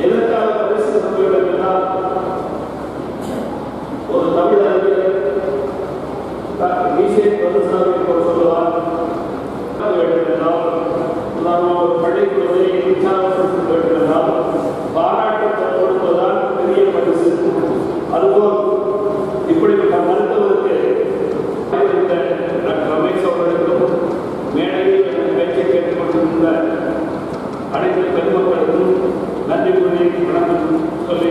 எதற்காக பரிசு கொடுக்க என்றால் ஒரு தமிழ் அறிஞர் டாக்டர் மீசே பதுசாமி அவர் சொல்லுவார் கொடுக்க வேண்டும் என்றால் நாம் ஒரு பள்ளிக்கூடத்தை உற்சாகப்படுத்த வேண்டும் என்றால் பாராட்டு கொடுப்பதுதான் பெரிய பரிசு அதுபோல் இப்படிப்பட்ட மருத்துவருக்கு இருந்த டாக்டர் ரமேஷ் அவர்களுக்கும் மேடையில் எனக்கு பேச்சை கேட்டுக் கொண்டிருந்த அனைத்து பெருமக்களுக்கும் நன்றி கூறி வணக்கம் சொல்லி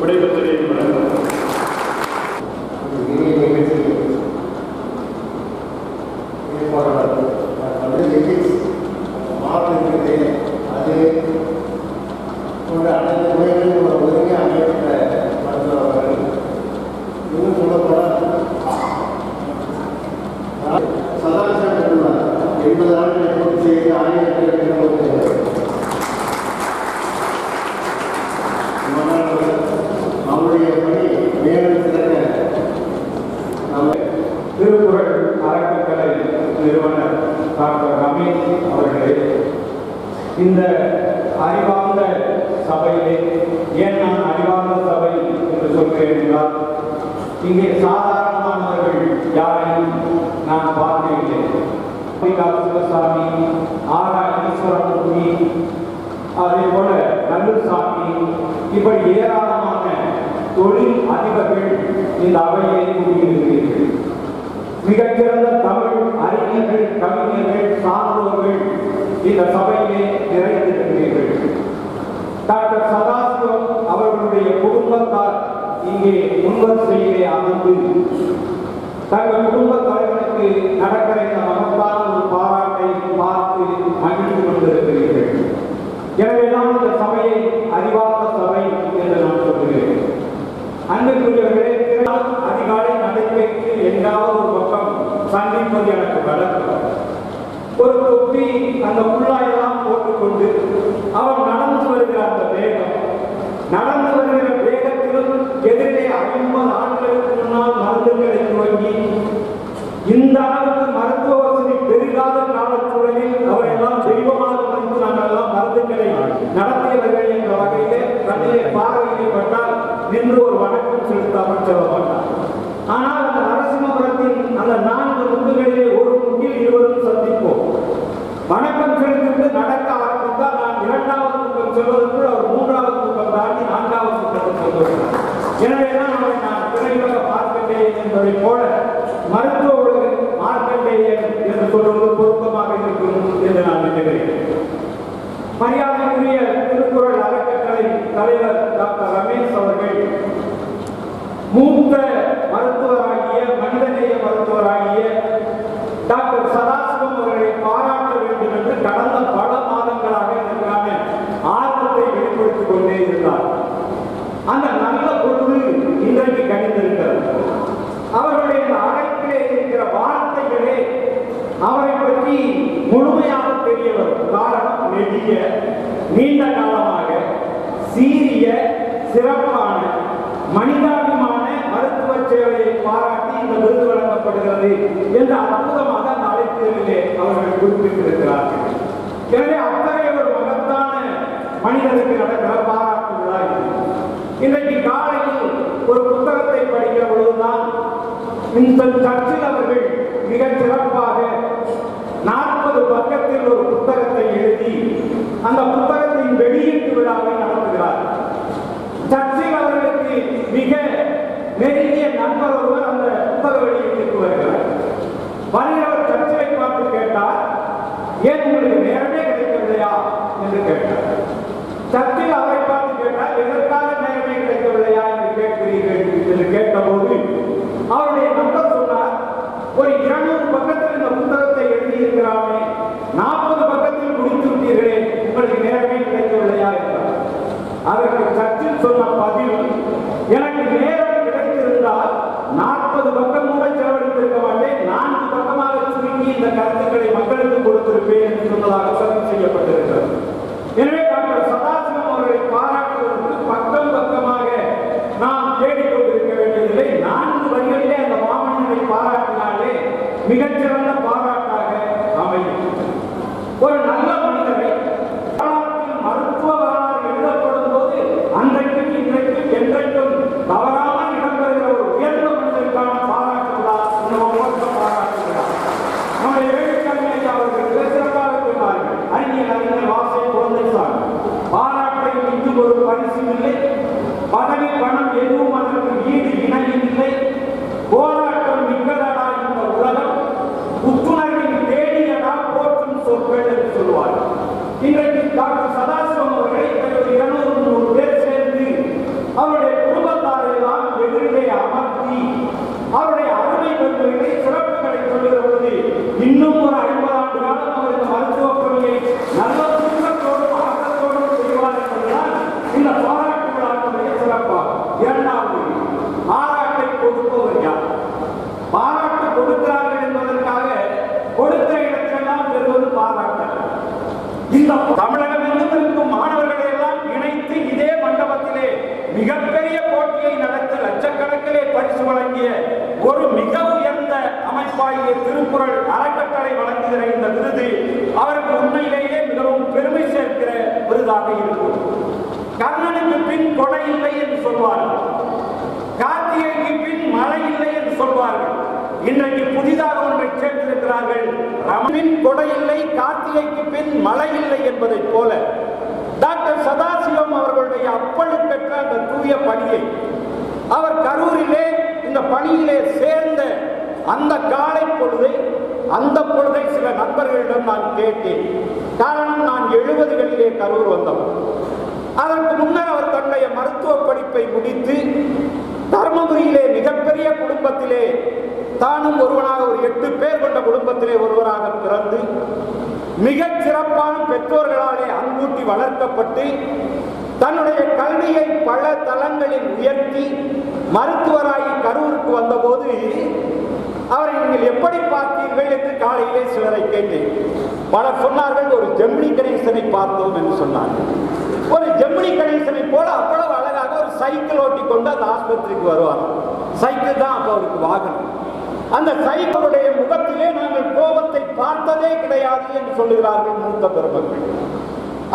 விடைபெறுகிறேன் வணக்கம் இனிய நிகழ்ச்சியில் ஏற்பாடாளர் வந்து எதிக்ஸ் மாவட்டத்திலே அது போன்ற அனைத்து துறைகளிலும் ஒரு ஒருங்கே அமைத்த மருத்துவர் அவர்கள் இன்னும் சொல்லப்போனால் சதாசிவம் பெற்றுள்ளார் எண்பது ஆண்டுகளை பூர்த்தி செய்து ஆயிரத்தி பணி மேலும் சிறக்க நம்ம திருக்குறள் அறக்கட்டளை நிறுவனர் டாக்டர் ரமேஷ் அவர்களே இந்த அறிவார்ந்த சபையிலே ஏன் நான் அறிவார்ந்த சபை என்று சொல்கிறேன் என்றால் இங்கே சாதாரணமானவர்கள் யாரையும் நான் பார்த்ததில்லை சிவசாமி ஆரா ஈஸ்வரமூர்த்தி அதே போல நல்லுசாமி இப்படி ஏராளமான தொழில் அதிபர்கள் இந்த அவையை கூடியிருக்கிறீர்கள் மிகச்சிறந்த தமிழ் அறிஞர்கள் கவிஞர்கள் சான்றோர்கள் இந்த சபையிலே நிறைந்திருக்கிறீர்கள். டாக்டர் சதாசிவம் அவர்களுடைய குடும்பத்தார் இங்கே முன்வரிசையிலே அமர்ந்து தங்கள் குடும்ப தலைவனுக்கு நடக்கிற இந்த மகத்தான ஒரு பாராட்டை பார்த்து மகிழ்ந்து கொண்டிருக்கிறீர்கள். எனவே தான் இந்த சபையை அறிவார்ந்த சபை என்று நான் சொல்கிறேன் அன்புக்குரியவர்களே திருநாள் அதிகாலை நடைபெற்று எங்காவது ஒரு பக்கம் சந்திப்பது எனக்கு வழக்கம் ஒரு தொப்பி அந்த குள்ளாயெல்லாம் போட்டுக்கொண்டு அவன் நடந்து வருகிற அந்த வேகம் நடந்து வருகிற வேகத்திலும் எதிரே ஐம்பது ஆண்டுகளுக்கு முன்னால் மருந்துகளை துவங்கி இந்த அளவுக்கு மருத்துவ வசதி பெருகாத காலச்சூழலில் அவரெல்லாம் தெய்வமாக மதித்து நாங்கள் மருந்துகளை நடத்தியவர்கள் என்ற வகையிலே கண்ணிலே பார்வையிலே பட்டால் நின்று ஒரு வணக்கம் செலுத்தாமல் செல்ல இரண்டாவது முக்கம் அவர் மூன்றாவது முக்கம் தாண்டி நான்காவது முக்கத்துக்கு வந்துவிட்டார் எனவே தான் அவரை நான் பிறகு பார்க்கவில்லை என்பதை போல மருத்துவ உலக மார்க்கண்டேயன் என்று சொல்வது பொருத்தமாக இருக்கும் என்று நான் நினைக்கிறேன் மரியாதைக்குரிய திருக்குறள் அறக்கட்டளை தலைவர் டாக்டர் ரமேஷ் அவர்கள் மூத்த மருத்துவராகிய மனிதநேய மருத்துவராகிய டாக்டர் சதாசிவம் அவர்களை பாராட்ட வேண்டும் என்று கடந்த பல மாதங்களாக இதற்கான ஆர்வத்தை வெளிப்படுத்திக் கொண்டே இருந்தார் அந்த நல்ல பொழுது இன்றைக்கு கணிந்திருக்கிறது அவர்களுடைய இந்த அழைப்பிலே இருக்கிற வார்த்தைகளே அவரை பற்றி முழுமையாக தெரிய வரும் காரணம் நெடிய நீண்ட காலமாக சீரிய சிறப்பான மனிதாபிமான மருத்துவ சேவையை பாராட்டி இந்த விருது வழங்கப்படுகிறது என்று அற்புதமாக அந்த அழைப்பிலே அவர்கள் குறிப்பிட்டிருக்கிறார்கள். எனவே அத்தகைய ஒரு மகத்தான மனிதனுக்கு நடக்கிற பாராட்டு விழா இன்றைக்கு காலையில் ஒரு புத்தகத்தை படிக்கிற பொழுதுதான் இந்த சர்ச்சில் அவர்கள் மிக சிறப்பாக நாற்பது பக்கத்தில் ஒரு புத்தகத்தை எழுதி அந்த புத்தகத்தின் வெளியீட்டு விழாவை நடத்துகிறார் சர்ச்சில் அவர்களுக்கு மிக நெருங்கிய நண்பர் ஒருவர் அந்த புத்தக வெளியீட்டுக்கு வருகிறார். வருகிறவர் சர்ச்சை பார்த்து கேட்டார் ஏன் உங்களுக்கு நேரமே கிடைக்கவில்லையா? என்று கேட்டார். சர்ச்சில் அவரை என்பது அவருக்கு உண்மையிலேயே மிகவும் பெருமை சேர்க்கிற விருதாக இருக்கும். கர்ணனுக்கு பின் கொடை இல்லை என்று சொல்வார்கள். கார்த்திகைக்கு பின் மழை இல்லை என்று சொல்வார்கள். இன்றைக்கு புதிதாக ஒன்றை சேர்த்திருக்கிறார்கள். ரமணின் கொடை இல்லை கார்த்திகைக்கு பின் மழை இல்லை என்பதைப் போல. டாக்டர் சதாசிவம் அவர்களுடைய அப்பழுக்கற்ற அந்த தூய பணியை அவர் கரூரிலே இந்த பணியிலே சேர்ந்த அந்த காலை பொழுதை அந்த பொழுதை சில நண்பர்களிடம் நான் கேட்டேன். காரணம் நான் எழுபதுகளிலே கரூர் வந்தவன். அதற்கு முன்னர் அவர் தன்னுடைய மருத்துவ படிப்பை முடித்து தர்மபுரியிலே மிகப்பெரிய குடும்பத்திலே தானும் ஒருவனாக ஒரு எட்டு பேர் கொண்ட குடும்பத்திலே ஒருவராக பிறந்து மிகச் சிறப்பான பெற்றோர்களாலே அன்பூட்டி வளர்க்கப்பட்டு தன்னுடைய கல்வியை பல தளங்களில் உயர்த்தி மருத்துவராகி கரூருக்கு வந்தபோது அவரை நீங்கள் எப்படி பார்த்தீர்கள் என்று காலையிலே சிலரை கேட்டேன். பலர் சொன்னார்கள் ஒரு ஜெமினி கணேசனை பார்த்தோம் என்று சொன்னார்கள் ஒரு ஜெமினி கணேசனை போல அவ்வளவு அழகாக ஒரு சைக்கிள் ஓட்டி கொண்டு அந்த ஆஸ்பத்திரிக்கு வருவார். சைக்கிள் தான் அப்போ அவருக்கு வாகனம். அந்த சைக்கிளுடைய முகத்திலே நாங்கள் கோபத்தை பார்த்ததே கிடையாது என்று சொல்லுகிறார்கள் மூத்த பெருமக்கள்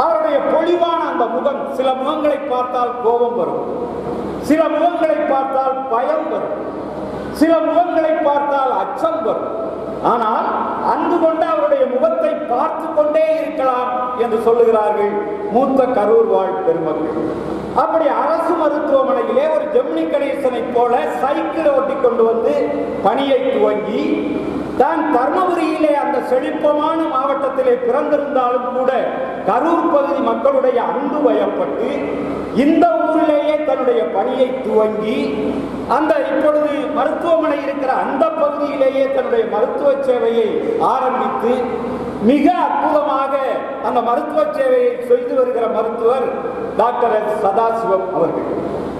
அவருடைய பொலிவான அந்த முகம் சில முகங்களை பார்த்தால் கோபம் வரும். சில முகங்களை பார்த்தால் பயம் வரும். சில முகங்களை பார்த்தால் அச்சம் வரும். ஆனால் அன்பு கொண்டு அவருடைய முகத்தை பார்த்து கொண்டே இருக்கலாம் என்று சொல்லுகிறார்கள் மூத்த கரூர் வாழ் பெருமக்கள். அப்படி அரசு மருத்துவமனையிலே ஒரு ஜெமினி கணேசனை போல சைக்கிள் ஓட்டி கொண்டு வந்து பணியை துவங்கி தான் தர்மபுரியிலே அந்த செழிப்பமான மாவட்டத்திலே பிறந்திருந்தாலும் கூட கரூர் பகுதி மக்களுடைய அன்பு வயப்பட்டு இந்த ஊரிலேயே தன்னுடைய பணியை துவங்கி அந்த இப்பொழுது மருத்துவமனை இருக்கிற அந்த பகுதியிலேயே தன்னுடைய மருத்துவ சேவையை ஆரம்பித்து மிக அற்புதமாக அந்த மருத்துவ சேவையை செய்து வருகிற மருத்துவர் டாக்டர் எஸ். சதாசிவம் அவர்கள்.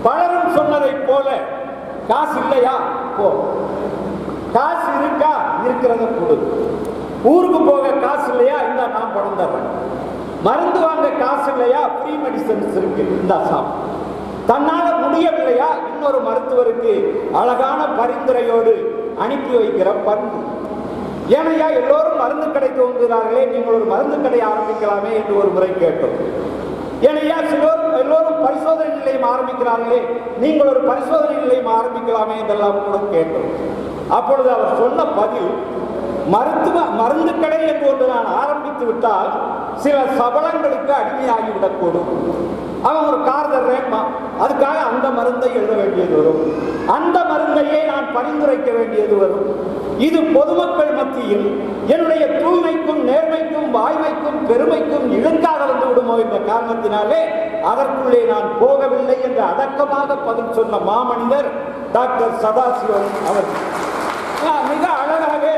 பலரும் சொன்னதைப் போல காசு இல்லையா? போ. காசு இருக்கா? இருக்கிறத கொடு. ஊருக்கு போக காசு இல்லையா? இந்த நான் பணம் தர்றேன். மருந்து வாங்க காசு இல்லையா? ஃப்ரீ மெடிசன்ஸ் இருக்கு. இந்த சாப்பிட்டு தன்னால முடியவில்லையா? இன்னொரு மருத்துவருக்கு அழகான பரிந்துரையோடு அனுப்பி வைக்கிற பண்பு ஏனையா எல்லோரும் மருந்து கடை தோன்றுகிறார்களே நீங்கள் ஒரு மருந்து கடை ஆரம்பிக்கலாமே என்று ஒரு முறை கேட்டோம். ஏனையா சிலோர் எல்லோரும் பரிசோதனை நிலையம் ஆரம்பிக்கிறார்களே நீங்கள் ஒரு பரிசோதனை நிலையம் ஆரம்பிக்கலாமே என்றெல்லாம் கூட கேட்டோம். அப்பொழுது அவர் சொன்ன பதில் மருத்துவ மருந்து கடை என்று ஒன்று நான் ஆரம்பித்து விட்டால் சில சபலங்களுக்கு அடிமையாகிவிடக்கூடும். அவன் ஒரு கார் தர்றேன்மா அதுக்காக அந்த மருந்தை எழுத வேண்டியது வரும். அந்த மருந்தையே நான் பரிந்துரைக்க வேண்டியது வரும். இது பொதுமக்கள் மத்தியில் என்னுடைய தூய்மைக்கும் நேர்மைக்கும் வாய்மைக்கும் பெருமைக்கும் இழுக்காக வந்து விடுமோ என்ற காரணத்தினாலே அதற்குள்ளே நான் போகவில்லை என்று அடக்கமாக பதில் சொன்ன மாமனிதர் டாக்டர் சதாசிவன் அவர். ஆ, மிக அழகாகவே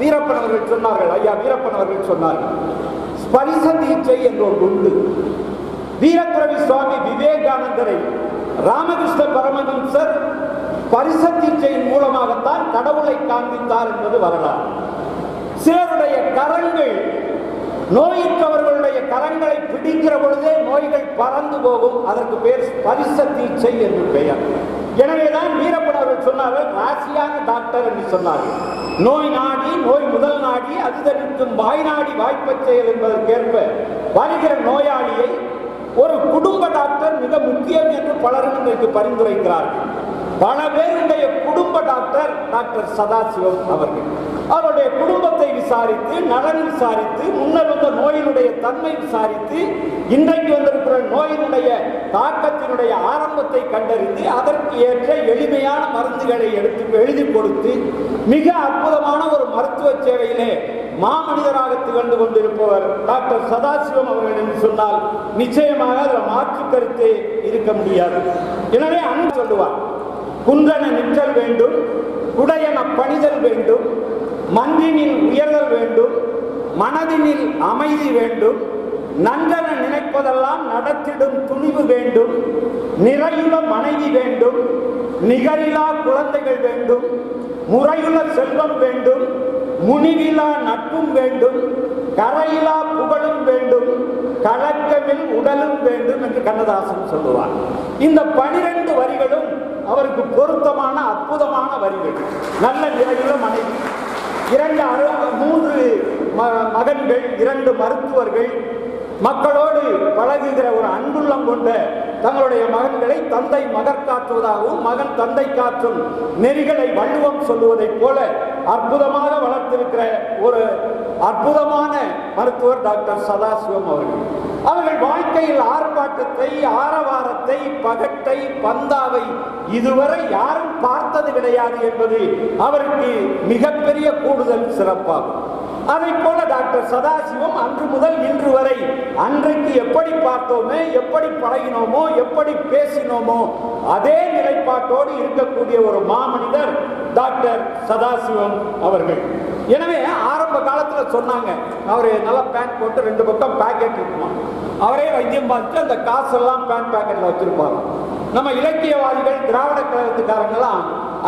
வீரப்பன் அவர்கள் சொன்னார்கள். ஐயா வீரப்பன் அவர்கள் சொன்னார்கள். ஸ்பரிச தீட்சை என்ற ஒரு உண்டு வீரத்துறவி சுவாமி விவேகானந்தரை ராமகிருஷ்ண பரமஹம்சர் பரிச மூலமாகத்தான் கடவுளை காண்பித்தார் என்பது வரலாறு. சிலருடைய கரங்கள் நோய்க்கு கரங்களை பிடிக்கிற பொழுதே நோய்கள் பறந்து போகும். அதற்கு பேர் பரிச தீட்சை என்று பெயர். எனவேதான் வீரப்பன் அவர்கள் சொன்னார்கள் ராசியான டாக்டர் என்று சொன்னார்கள். நோய் நாடி நோய் முதல் நாடி அதுதளிக்கும் வாய் நாடி வாய்ப்பச் செயல் என்பதற்கேற்ப வருகிற நோயாளியை ஒரு குடும்ப டாக்டர் மிக முக்கியம் என்று பலரும் இன்றைக்கு பரிந்துரைக்கிறார்கள். பல பேருடைய குடும்ப டாக்டர் டாக்டர் சதாசிவம் அவர்கள். அவருடைய குடும்பத்தை விசாரித்து நலன் விசாரித்து முன்னர் வந்த நோயினுடைய தன்மை விசாரித்து இன்றைக்கு வந்திருக்கிற நோயினுடைய தாக்கத்தினுடைய ஆரம்பத்தை கண்டறிந்து அதற்கு ஏற்ற எளிமையான மருந்துகளை எடுத்து எழுதி கொடுத்து மிக அற்புதமான ஒரு மருத்துவ சேவையிலே மாமனிதராக திகழ்ந்து கொண்டிருப்பவர் டாக்டர் சதாசிவம் அவர்கள் என்று சொன்னால் நிச்சயமாக அதில் மாற்று கருத்து இருக்க முடியாது. எனவே அன்பு சொல்லுவார் குன்றன நிற்றல் வேண்டும் குடையன பணிதல் வேண்டும் மன்றினில் உயர்தல் வேண்டும் மனதினில் அமைதி வேண்டும் நன்றன நினைப்பதெல்லாம் நடத்திடும் துணிவு வேண்டும் நிறையுள்ள மனைவி வேண்டும் நிகரிலா குழந்தைகள் வேண்டும் முறையுள்ள செல்வம் வேண்டும் முனிவிலா நட்பும் வேண்டும் கரையிலா புகழும் வேண்டும் கலக்கமில் உடலும் வேண்டும் என்று கண்ணதாசன் சொல்லுவார். இந்த பனிரெண்டு அவருக்கு பொருத்தமான அற்புதமான வரிகள். நல்ல நிலையில மனைவி. இரண்டு அரு மூன்று ம- மகன்கள் இரண்டு மருத்துவர்கள். மக்களோடு பழகுகிற ஒரு அன்புள்ளம் கொண்ட தங்களுடைய மகன்களை தந்தை மகர் காற்றுவதாகவும் மகன் தந்தை காற்றும் நெறிகளை வள்ளுவம் சொல்லுவதைப் போல அற்புதமாக வளர்த்திருக்கிற ஒரு அற்புதமான மருத்துவர் டாக்டர் சதாசிவம் அவர்கள். அவர்கள் வாழ்க்கையில் ஆர்ப்பாட்டத்தை ஆரவாரத்தை பகட்டை பந்தாவை இதுவரை யாரும் பார்த்தது கிடையாது என்பது அவருக்கு மிகப்பெரிய கூடுதல் சிறப்பாகும். அதை போல டாக்டர் சதாசிவம் அன்று முதல் இன்று வரை அன்றைக்கு எப்படி பார்த்தோமே எப்படி பழகினோமோ எப்படி பேசினோமோ அதே நிலைப்பாட்டோடு இருக்கக்கூடிய ஒரு மாமனிதர் டாக்டர் சதாசிவம் அவர்கள். எனவே ஆரம்ப காலத்துல சொன்னாங்க. அவரு நல்லா பேண்ட் போட்டு ரெண்டு பக்கம் பேக்கெட் இருக்குமா? அவரே வைத்தியம் பார்த்துட்டு அந்த காசெல்லாம் பேண்ட் பேக்கெட்ல வச்சிருப்பாங்க நம்ம இலக்கியவாதிகள் திராவிட கழகத்துக்காரங்கெல்லாம்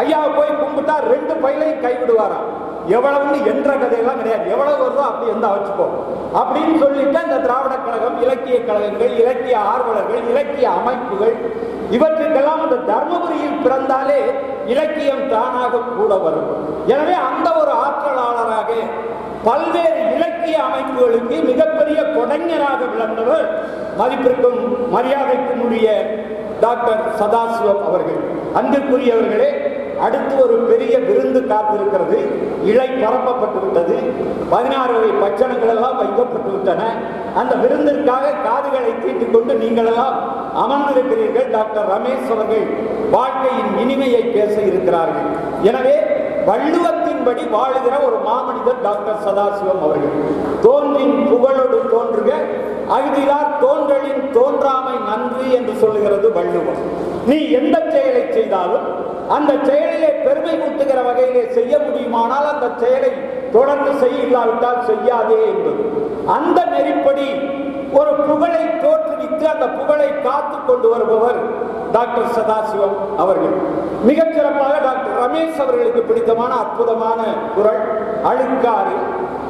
ஐயாவை போய் கும்பிட்டா ரெண்டு பயிலையும் கைவிடுவாராம் எவ்வளவுன்னு என்ற கதையெல்லாம் கிடையாது. எவ்வளவு வருதோ அப்படி இருந்தா வச்சுக்கோ அப்படின்னு சொல்லிட்டு அந்த திராவிட கழகம் இலக்கிய கழகங்கள் இலக்கிய ஆர்வலர்கள் இலக்கிய அமைப்புகள் இவற்றுக்கெல்லாம் அந்த தர்மபுரியில் பிறந்தாலே இலக்கியம் தானாக கூட வரும். எனவே அந்த ஒரு மாறாக பல்வேறு இலக்கிய அமைப்புகளுக்கு மிகப்பெரிய கொடைஞராக விளந்தவர் மதிப்பிற்கும் மரியாதைக்கும் உரிய டாக்டர் சதாசிவம் அவர்கள். அன்பிற்குரியவர்களே அடுத்து ஒரு பெரிய விருந்து காத்திருக்கிறது. இலை பரப்பப்பட்டு விட்டது. பதினாறு வகை பட்சணங்கள் எல்லாம் வைக்கப்பட்டு விட்டன. அந்த விருந்திற்காக காதுகளை தீட்டிக் கொண்டு நீங்கள் எல்லாம் அமர்ந்திருக்கிறீர்கள் டாக்டர் ரமேஷ் அவர்கள். வாழ்க்கையின் இனிமையை பேச இருக்கிறார்கள். எனவே வள்ளுவ வள்ளுவத்தின்படி வாழுகிற ஒரு மாமனிதர் டாக்டர் சதாசிவம் அவர்கள். தோன்றின் புகழோடு தோன்றுக அகுதிலார் தோன்றலின் தோன்றாமை நன்றி என்று சொல்லுகிறது வள்ளுவம் நீ எந்த செயலை செய்தாலும் அந்த செயலிலே பெருமை கூட்டுகிற வகையிலே செய்ய முடியுமானால் அந்த செயலை தொடர்ந்து செய்ய இல்லாவிட்டால் செய்யாதே என்பது. அந்த நெறிப்படி ஒரு புகழை தோற்றுவித்து அந்த புகழை காத்து கொண்டு வருபவர் டாக்டர் சதாசிவம் அவர்கள். மிகச் சிறப்பாக டாக்டர் ரமேஷ் அவர்களுக்கு பிடித்தமான அற்புதமான குரல். அழுக்காறு.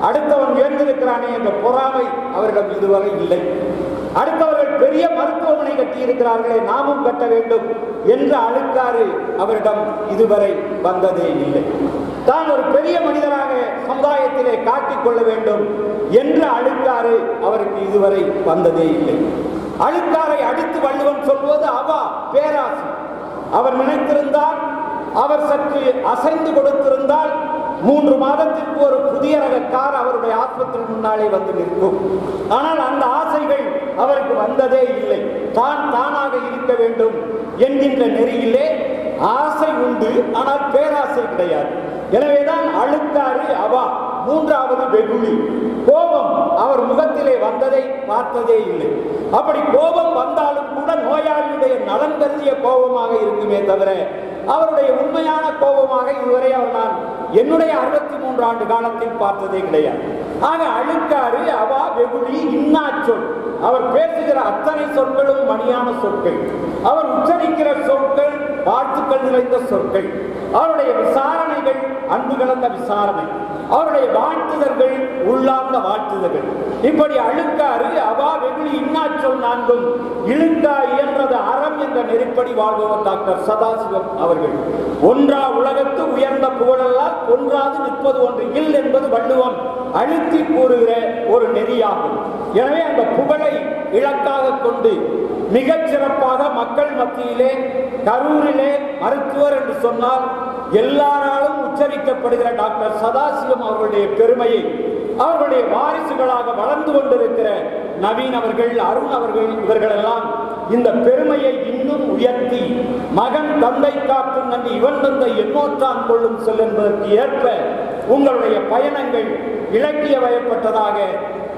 அடுத்தவன் உயர்ந்திருக்கிறானே என்ற பொறாமை அவரிடம் இதுவரை இல்லை. அடுத்தவர்கள் பெரிய மருத்துவமனை கட்டி இருக்கிறார்களே நாமும் கட்ட வேண்டும் என்ற அழுக்காறு அவரிடம் இதுவரை வந்ததே இல்லை. தான் ஒரு பெரிய மனிதராக சமுதாயத்திலே காட்டிக் கொள்ள வேண்டும் என்ற அழுக்காறு அவருக்கு இதுவரை வந்ததே இல்லை. அழுக்காரை அடித்து வள்ளுவன் சொல்வது அவா பேராசை. அவர் நினைத்திருந்தால் அவர் சற்று அசைந்து கொடுத்திருந்தால் மூன்று மாதத்திற்கு ஒரு புதிய ரக கார் அவருடைய ஆத்மத்தின் முன்னாலே வந்து நிற்கும். ஆனால் அந்த ஆசைகள் அவருக்கு வந்ததே இல்லை. தான் தானாக இருக்க வேண்டும் என்கின்ற நெறியிலே ஆசை உண்டு ஆனால் பேராசை கிடையாது. எனவேதான் அழுக்காறு அவா. மூன்றாவது வெகுளி. கோபம் அவர் முகத்திலே வந்ததை பார்த்ததே இல்லை. அப்படி கோபம் வந்தாலும் கூட நோயாளியுடைய நலன் கருதிய கோபமாக இருக்குமே தவிர அவருடைய உண்மையான கோபமாக இதுவரை அவர் நான் என்னுடைய அறுபத்தி மூன்று ஆண்டு காலத்தில் பார்த்ததே கிடையாது. ஆக அழுக்காறு அவா வெகுளி இன்னாச்சொல். அவர் பேசுகிற அத்தனை சொற்களும் மணியான சொற்கள். அவர் உச்சரிக்கிற சொற்கள் வாழ்த்துக்கள் நிறைந்த சொற்கள். அவருடைய விசாரணைகள் அன்பு கலந்த விசாரணை. அவருடைய வாழ்த்துதல்கள் உள்ளார்ந்த வாழ்த்துதல்கள். இப்படி அழுக்காறு அவா வெகுளி இன்னாச்சொல் நான்கும் இழுக்கா இயன்றது அறம் என்ற நெருப்படி வாழ்பவர் டாக்டர் சதாசிவம் அவர்கள். ஒன்றா உலகத்து உயர்ந்த புகழெல்லாம் ஒன்றாது நிற்பது ஒன்று இல் என்பது வள்ளுவம் அழுத்தி கூறுகிற ஒரு நெறியாகும். எனவே அந்த புகழை இலக்காக கொண்டு மிகச் சிறப்பாக மக்கள் மத்தியிலே கரூரிலே மருத்துவர் என்று சொன்னால் எல்லாராலும் உச்சரிக்கப்படுகிற டாக்டர் சதாசிவம் அவர்களுடைய பெருமையை அவர்களுடைய வாரிசுகளாக வளர்ந்து கொண்டிருக்கிற நவீன் அவர்கள் அருண் அவர்கள் இவர்களெல்லாம் இந்த பெருமையை இன்னும் உயர்த்தி மகன் தந்தை காக்கும் நன்றி இவன் தந்தை எண்ணோற்றான் கொள்ளும் சொல் என்பதற்கு ஏற்ப உங்களுடைய பயணங்கள் இலக்கிய வயப்பட்டதாக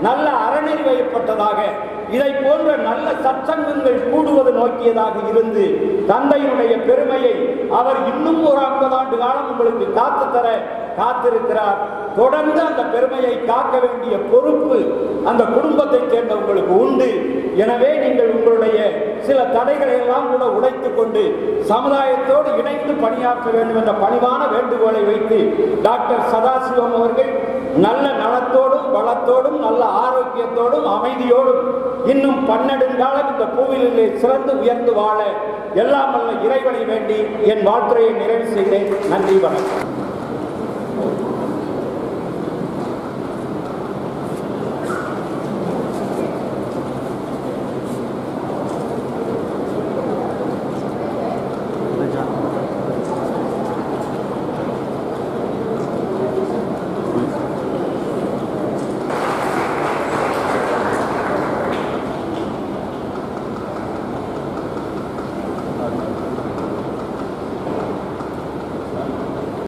நல்ல அறநெறி வயப்பட்டதாக இதை போன்ற நல்ல சச்சங்கங்கள் கூடுவது நோக்கியதாக இருந்து தந்தையினுடைய பெருமையை அவர் இன்னும் ஒரு ஐம்பது ஆண்டு காலம் உங்களுக்கு காத்து தர காத்திருக்கிறார். தொடர்ந்து அந்த பெருமையை காக்க வேண்டிய பொறுப்பு அந்த குடும்பத்தைச் சேர்ந்தவங்களுக்கு உண்டு. எனவே நீங்கள் உங்களுடைய சில தடைகளை எல்லாம் கூட உடைத்துக் கொண்டு சமுதாயத்தோடு இணைந்து பணியாற்ற வேண்டும் என்ற பணிவான வேண்டுகோளை வைத்து டாக்டர் சதாசிவம் அவர்கள் நல்ல நலத்தோடும் பலத்தோடும் நல்ல ஆரோக்கியத்தோடும் அமைதியோடும் இன்னும் பன்னெடுங்காலம் இந்த பூவிலே சிறந்து உயர்ந்து வாழ எல்லாம் வல்ல இறைவனை வேண்டி என் வாழ்த்துறையை நிறைவு செய்கிறேன் நன்றி வணக்கம்.